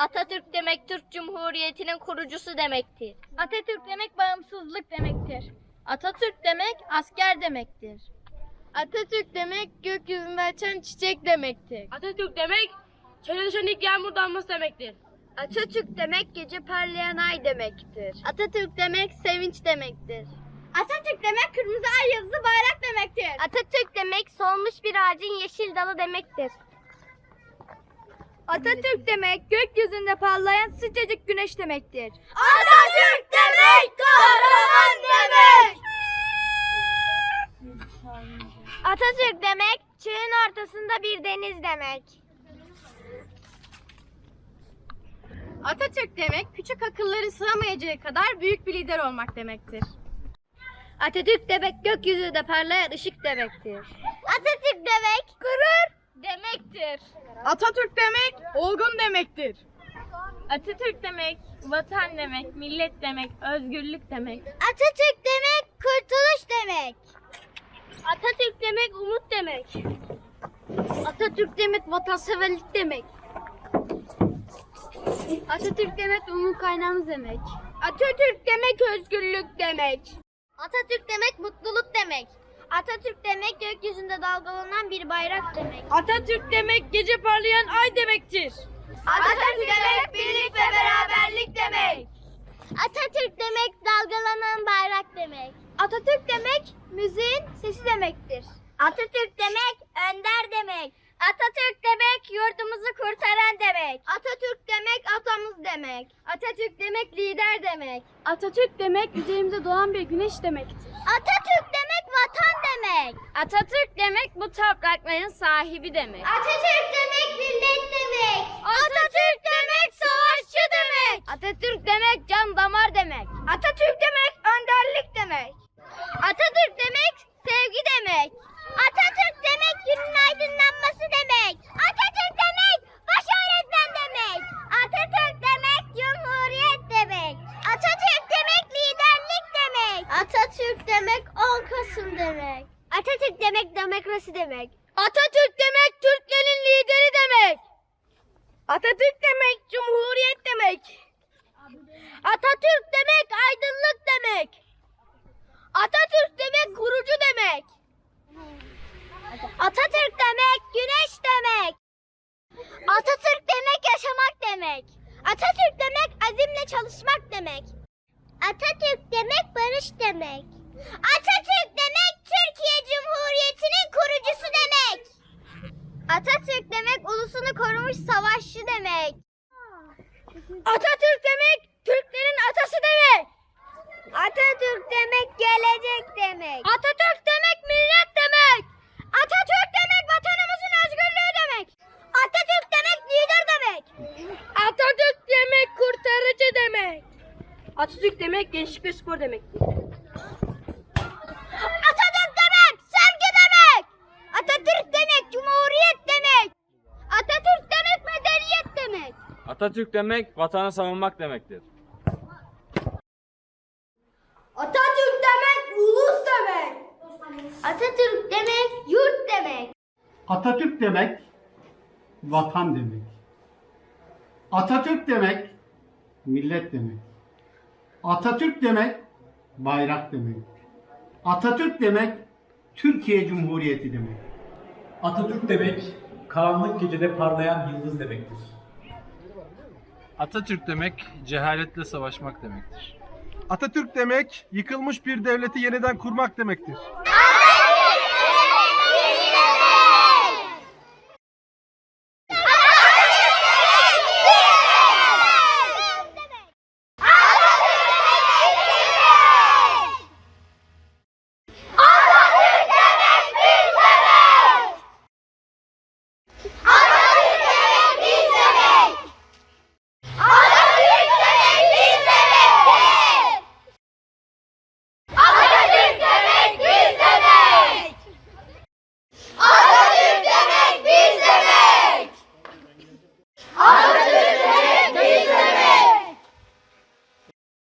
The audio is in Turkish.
Atatürk demek Türk Cumhuriyeti'nin kurucusu demektir. Atatürk demek bağımsızlık demektir. Atatürk demek asker demektir. Atatürk demek gökyüzünde açan çiçek demektir. Atatürk demek çöle düşen ilk yağmur damlası demektir. Atatürk demek gece parlayan ay demektir. Atatürk demek sevinç demektir. Atatürk demek kırmızı ay yıldızı bayrak demektir. Atatürk demek solmuş bir ağacın yeşil dalı demektir. Atatürk demek gökyüzünde parlayan sıcacık güneş demektir. Atatürk demek kahraman demek. Atatürk demek çığın ortasında bir deniz demek. Atatürk demek küçük akılları sığamayacağı kadar büyük bir lider olmak demektir. Atatürk demek gökyüzünde parlayan ışık demektir. Atatürk demek gurur demektir. Atatürk demek olgun demektir. Atatürk demek vatan demek, millet demek, özgürlük demek. Atatürk demek kurtuluş demek. Atatürk demek umut demek. Atatürk demek vatanseverlik demek. Atatürk demek umut kaynağımız demek. Atatürk demek özgürlük demek. Atatürk demek mutluluk demek. Atatürk demek gökyüzünde dalgalanan bir bayrak demek. Atatürk demek gece parlayan ay demektir. Atatürk demek birlik ve beraberlik demek. Atatürk demek dalgalanan bayrak demek. Atatürk demek müziğin sesi demektir. Atatürk demek önder demek. Atatürk demek yurdumuzu kurtaran demek. Atatürk demek atamız demek. Atatürk demek lider demek. Atatürk demek üzerimizde doğan bir güneş demektir. Atatürk demek vatan demek. Atatürk demek bu toprakların sahibi demek. Atatürk demek millet demek. Atatürk demek savaşçı demek. Atatürk demek can damar demek. Atatürk demek önderlik demek. Atatürk demek sevgi demek. Atatürk demek günün aydınlanması demek. Atatürk demek baş öğretmen demek. Atatürk demek cumhuriyet demek. Atatürk demek liderlik demek. Atatürk demek 10 Kasım demek. Atatürk demek demokrasi demek. Atatürk demek Türklerin lideri demek. Atatürk demek cumhuriyet demek. Atatürk demek aydınlık demek. Atatürk demek kurucu demek. Atatürk demek güneş demek. Atatürk demek yaşamak demek. Atatürk demek azimle çalışmak demek. Atatürk demek barış demek. Atatürk demek Türkiye Cumhuriyeti'nin kurucusu demek. Atatürk demek ulusunu korumuş savaşçı demek. Atatürk demek Türklerin atası demek. Atatürk demek gelecek demek. Atatürk demek millet demek. Atatürk demek vatanımızın özgürlüğü demek. Atatürk demek lider demek. Atatürk demek kurtarıcı demek. Atatürk demek gençlik ve spor demektir. Atatürk demek sevgi demek. Atatürk demek cumhuriyet demek. Atatürk demek medeniyet demek. Atatürk demek vatanı savunmak demektir. Atatürk demek ulus demek. Atatürk demek yurt demek. Atatürk demek vatan demek. Atatürk demek millet demek. Atatürk demek bayrak demek. Atatürk demek Türkiye Cumhuriyeti demek. Atatürk demek karanlık gecede parlayan yıldız demektir. Atatürk demek cehaletle savaşmak demektir. Atatürk demek yıkılmış bir devleti yeniden kurmak demektir.